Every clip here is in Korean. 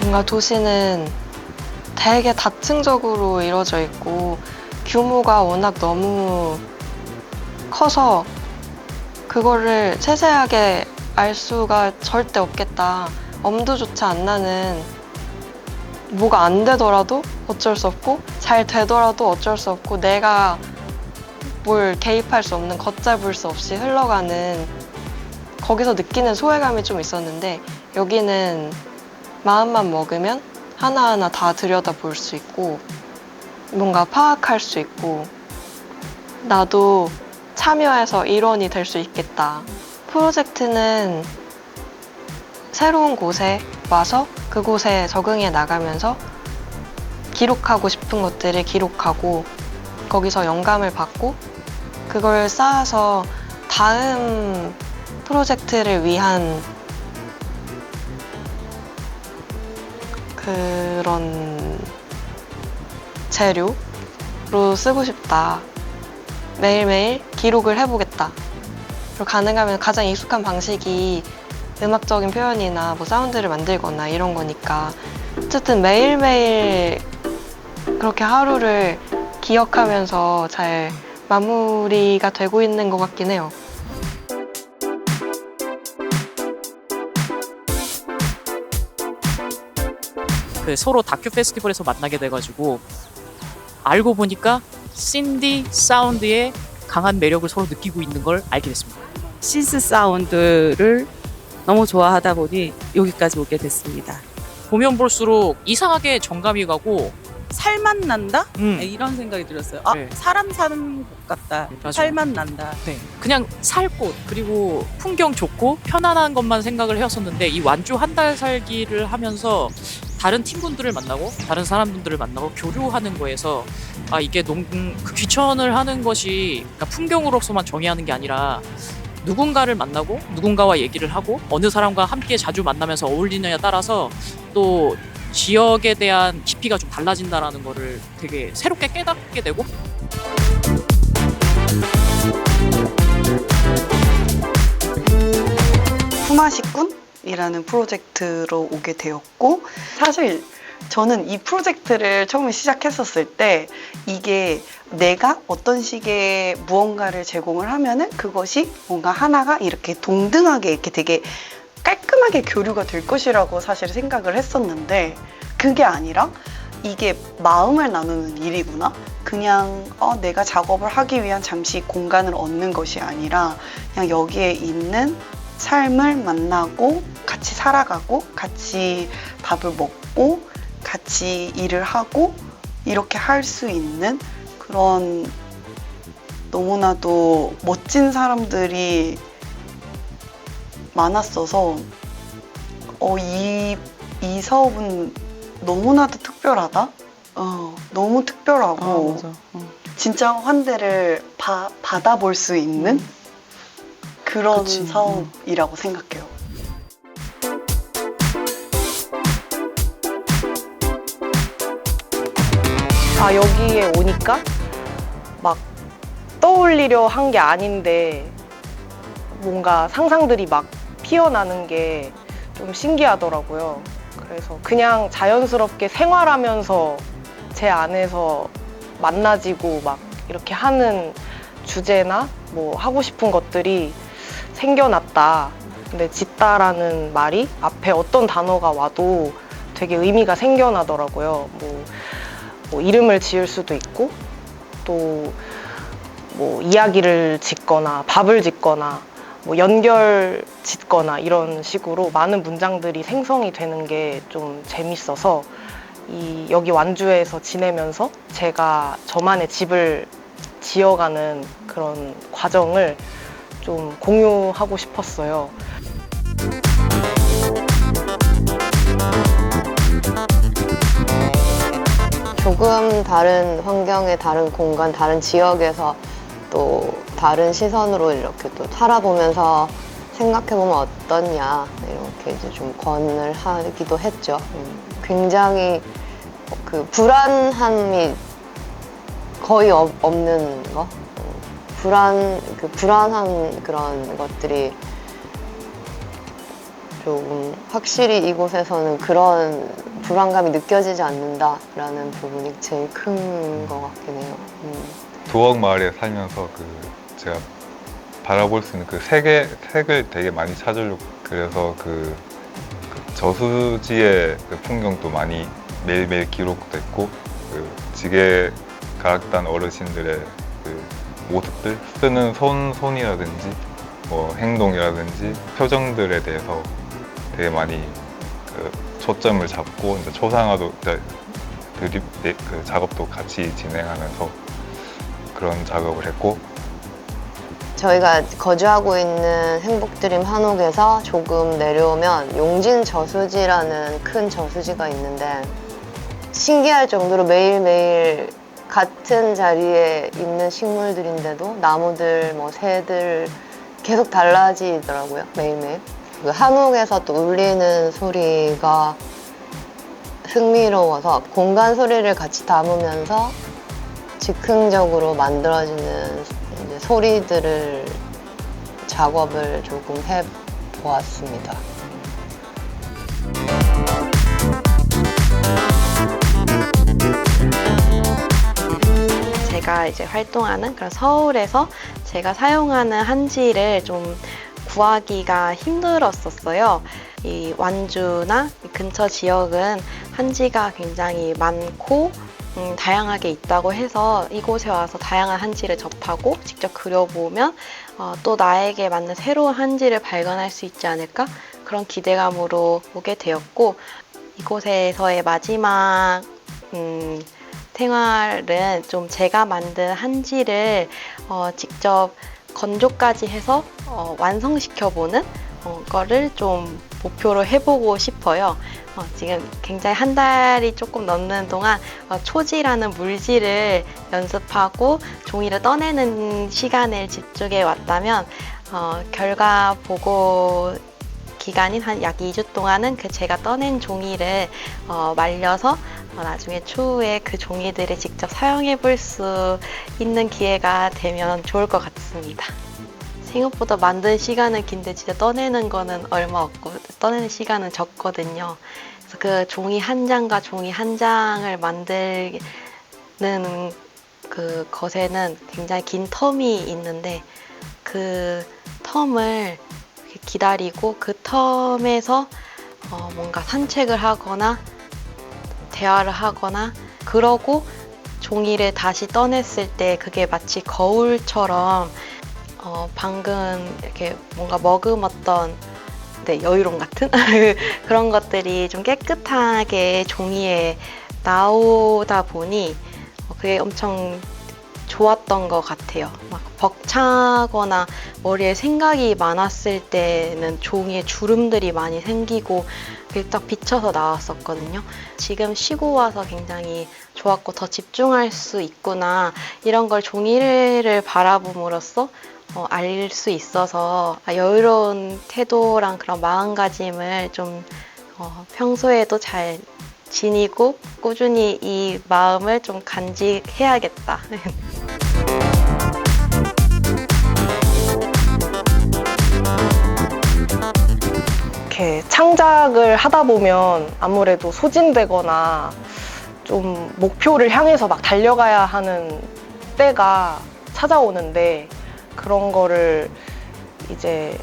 뭔가 도시는 되게 다층적으로 이루어져 있고 규모가 워낙 너무 커서 그거를 세세하게 알 수가 절대 없겠다. 엄두조차 안 나는 뭐가 안 되더라도 어쩔 수 없고 잘 되더라도 어쩔 수 없고 내가 뭘 개입할 수 없는 걷잡을 수 없이 흘러가는 거기서 느끼는 소외감이 좀 있었는데 여기는 마음만 먹으면 하나하나 다 들여다 볼 수 있고 뭔가 파악할 수 있고 나도 참여해서 일원이 될 수 있겠다. 프로젝트는 새로운 곳에 와서 그곳에 적응해 나가면서 기록하고 싶은 것들을 기록하고 거기서 영감을 받고 그걸 쌓아서 다음 프로젝트를 위한 그런 재료로 쓰고 싶다. 매일매일 기록을 해보겠다. 그리고 가능하면 가장 익숙한 방식이 음악적인 표현이나 뭐 사운드를 만들거나 이런 거니까 어쨌든 매일매일 그렇게 하루를 기억하면서 잘 마무리가 되고 있는 것 같긴 해요. 그 서로 다큐 페스티벌에서 만나게 돼가지고 알고 보니까 신디 사운드의 강한 매력을 서로 느끼고 있는 걸 알게 됐습니다. 신스 사운드를 너무 좋아하다 보니 여기까지 오게 됐습니다. 보면 볼수록 이상하게 정감이 가고 살맛 난다? 음, 네, 이런 생각이 들었어요. 아, 네. 사람 사는 곳 같다. 맞아요. 살맛 난다. 네, 그냥 살 곳 그리고 풍경 좋고 편안한 것만 생각을 해왔었는데 이 완주 한 달 살기를 하면서 다른 팀분들을 만나고 다른 사람분들을 만나고 교류하는 거에서 아 이게 농 그 귀천을 하는 것이 그러니까 풍경으로서만 정의하는 게 아니라 누군가를 만나고 누군가와 얘기를 하고 어느 사람과 함께 자주 만나면서 어울리느냐에 따라서 또 지역에 대한 깊이가 좀 달라진다라는 거를 되게 새롭게 깨닫게 되고 푸마시꾼이라는 프로젝트로 오게 되었고 사실 저는 이 프로젝트를 처음에 시작했었을 때 이게 내가 어떤 식의 무언가를 제공을 하면은 그것이 뭔가 하나가 이렇게 동등하게 이렇게 되게 깔끔하게 교류가 될 것이라고 사실 생각을 했었는데 그게 아니라 이게 마음을 나누는 일이구나. 그냥 어, 내가 작업을 하기 위한 잠시 공간을 얻는 것이 아니라 그냥 여기에 있는 삶을 만나고 같이 살아가고 같이 밥을 먹고 같이 일을 하고 이렇게 할 수 있는 그런 너무나도 멋진 사람들이 많았어서 어, 이, 이 사업은 너무나도 특별하다. 어, 너무 특별하고 진짜 환대를 바, 받아볼 수 있는 그런 그치. 사업이라고 생각해요. 아 여기에 오니까 막 떠올리려 한 게 아닌데 뭔가 상상들이 막 피어나는 게 좀 신기하더라고요. 그래서 그냥 자연스럽게 생활하면서 제 안에서 만나지고 막 이렇게 하는 주제나 뭐 하고 싶은 것들이 생겨났다. 근데 짓다라는 말이 앞에 어떤 단어가 와도 되게 의미가 생겨나더라고요. 뭐, 뭐 이름을 지을 수도 있고 또 뭐 이야기를 짓거나 밥을 짓거나 뭐 연결 짓거나 이런 식으로 많은 문장들이 생성이 되는 게 좀 재밌어서 이 여기 완주에서 지내면서 제가 저만의 집을 지어가는 그런 과정을 좀 공유하고 싶었어요. 조금 다른 환경에 다른 공간, 다른 지역에서 또 다른 시선으로 이렇게 또 살아보면서 생각해보면 어떻냐 이렇게 이제 좀 권을 하기도 했죠. 음, 굉장히 그 불안함이 거의 없- 없는 거, 음, 불안 그 불안한 그런 것들이 조금 확실히 이곳에서는 그런 불안감이 느껴지지 않는다라는 부분이 제일 큰 것 같긴 해요. 음. 도억 마을에 살면서 그 제가 바라볼 수 있는 그 색의 색을 되게 많이 찾으려고 그래서 그, 그 저수지의 그 풍경도 많이 매일매일 기록됐고 그 지게 가락단 어르신들의 그 모습들 쓰는 손 손이라든지 뭐 행동이라든지 표정들에 대해서 되게 많이 그 초점을 잡고 이제 초상화도 이제 드립 네, 그 작업도 같이 진행하면서 그런 작업을 했고 저희가 거주하고 있는 행복드림 한옥에서 조금 내려오면 용진 저수지라는 큰 저수지가 있는데 신기할 정도로 매일매일 같은 자리에 있는 식물들인데도 나무들, 뭐 새들 계속 달라지더라고요, 매일매일. 그 한옥에서 또 울리는 소리가 흥미로워서 공간 소리를 같이 담으면서 즉흥적으로 만들어지는 소리들을 작업을 조금 해 보았습니다. 제가 이제 활동하는 그런 서울에서 제가 사용하는 한지를 좀 구하기가 힘들었었어요. 이 완주나 이 근처 지역은 한지가 굉장히 많고 음, 다양하게 있다고 해서 이곳에 와서 다양한 한지를 접하고 직접 그려보면 어, 또 나에게 맞는 새로운 한지를 발견할 수 있지 않을까? 그런 기대감으로 오게 되었고 이곳에서의 마지막 음, 생활은 좀 제가 만든 한지를 어, 직접 건조까지 해서 어, 완성시켜보는 어, 거를 좀 목표로 해보고 싶어요. 어, 지금 굉장히 한 달이 조금 넘는 동안 어, 초지라는 물질을 연습하고 종이를 떠내는 시간을 집중해 왔다면 어, 결과 보고 기간인 한 약 2주 동안은 그 제가 떠낸 종이를 어, 말려서 어, 나중에 추후에 그 종이들을 직접 사용해 볼 수 있는 기회가 되면 좋을 것 같습니다. 생각보다 만든 시간은 긴데 진짜 떠내는 거는 얼마 없고 떠내는 시간은 적거든요. 그래서 그 종이 한 장과 종이 한 장을 만들는 그 것에는 굉장히 긴 텀이 있는데 그 텀을 기다리고 그 텀에서 어, 뭔가 산책을 하거나 대화를 하거나 그러고 종이를 다시 떠냈을 때 그게 마치 거울처럼 어, 방금 이렇게 뭔가 머금었던 네, 여유로움 같은 그런 것들이 좀 깨끗하게 종이에 나오다 보니 어, 그게 엄청 좋았던 것 같아요. 막 벅차거나 머리에 생각이 많았을 때는 종이에 주름들이 많이 생기고 그게 딱 비쳐서 나왔었거든요. 지금 쉬고 와서 굉장히 좋았고 더 집중할 수 있구나 이런 걸 종이를 바라봄으로써 어, 알수 있어서 아, 여유로운 태도랑 그런 마음가짐을 좀 어, 평소에도 잘 지니고 꾸준히 이 마음을 좀 간직해야겠다. 이렇게 창작을 하다 보면 아무래도 소진되거나 좀 목표를 향해서 막 달려가야 하는 때가 찾아오는데 그런 거를 이제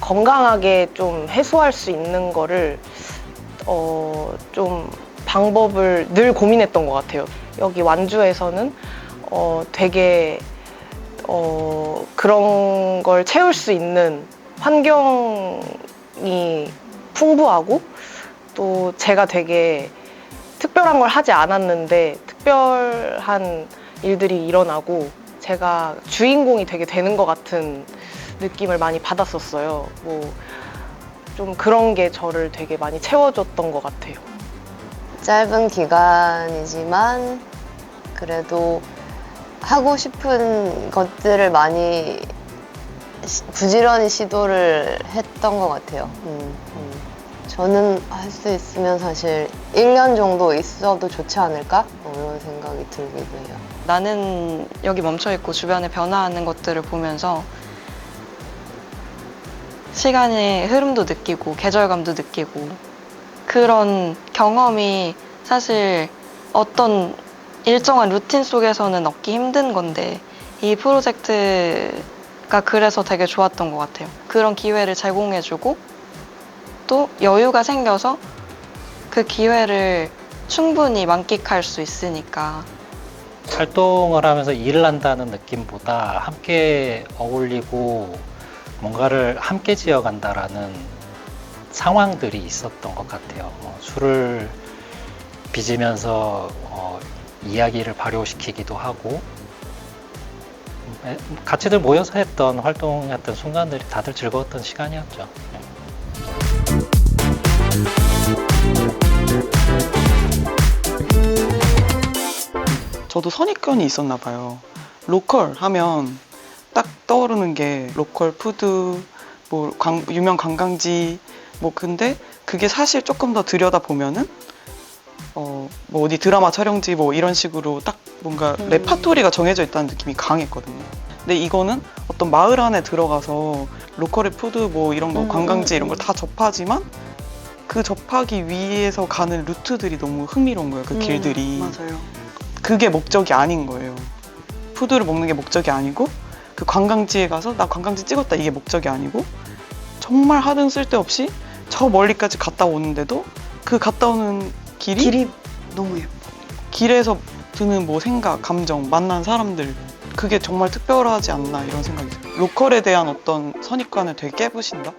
건강하게 좀 해소할 수 있는 거를 어, 좀 방법을 늘 고민했던 것 같아요. 여기 완주에서는 어, 되게 어, 그런 걸 채울 수 있는 환경이 풍부하고 또 제가 되게 특별한 걸 하지 않았는데 특별한 일들이 일어나고 제가 주인공이 되게 되는 것 같은 느낌을 많이 받았었어요. 뭐 좀 그런 게 저를 되게 많이 채워줬던 것 같아요. 짧은 기간이지만 그래도 하고 싶은 것들을 많이 시- 부지런히 시도를 했던 것 같아요. 음, 음. 저는 할 수 있으면 사실 1년 정도 있어도 좋지 않을까? 뭐 이런 생각이 들기도 해요. 나는 여기 멈춰 있고 주변에 변화하는 것들을 보면서 시간의 흐름도 느끼고 계절감도 느끼고 그런 경험이 사실 어떤 일정한 루틴 속에서는 얻기 힘든 건데 이 프로젝트가 그래서 되게 좋았던 것 같아요. 그런 기회를 제공해주고 또 여유가 생겨서 그 기회를 충분히 만끽할 수 있으니까 활동을 하면서 일을 한다는 느낌보다 함께 어울리고 뭔가를 함께 지어간다라는 상황들이 있었던 것 같아요. 뭐 술을 빚으면서 어, 이야기를 발효시키기도 하고 에, 같이들 모여서 했던 활동했던 순간들이 다들 즐거웠던 시간이었죠. 저도 선입견이 있었나 봐요. 로컬 하면 딱 떠오르는 게 로컬 푸드, 뭐 관- 유명 관광지, 뭐 근데 그게 사실 조금 더 들여다 보면은 어, 뭐 어디 드라마 촬영지 뭐 이런 식으로 딱 뭔가 레파토리가 정해져 있다는 느낌이 강했거든요. 근데 이거는 어떤 마을 안에 들어가서 로컬의 푸드 뭐 이런 거 관광지 이런 걸 다 접하지만 그 접하기 위해서 가는 루트들이 너무 흥미로운 거예요. 그 길들이. 맞아요. 그게 목적이 아닌 거예요. 푸드를 먹는 게 목적이 아니고 그 관광지에 가서 나 관광지 찍었다 이게 목적이 아니고 정말 하등 쓸데없이 저 멀리까지 갔다 오는데도 그 갔다 오는 길이, 길이 너무 예뻐. 길에서 드는 뭐 생각, 감정, 만난 사람들 그게 정말 특별하지 않나 이런 생각이 들어요. 로컬에 대한 어떤 선입관을 되게 깨부신다?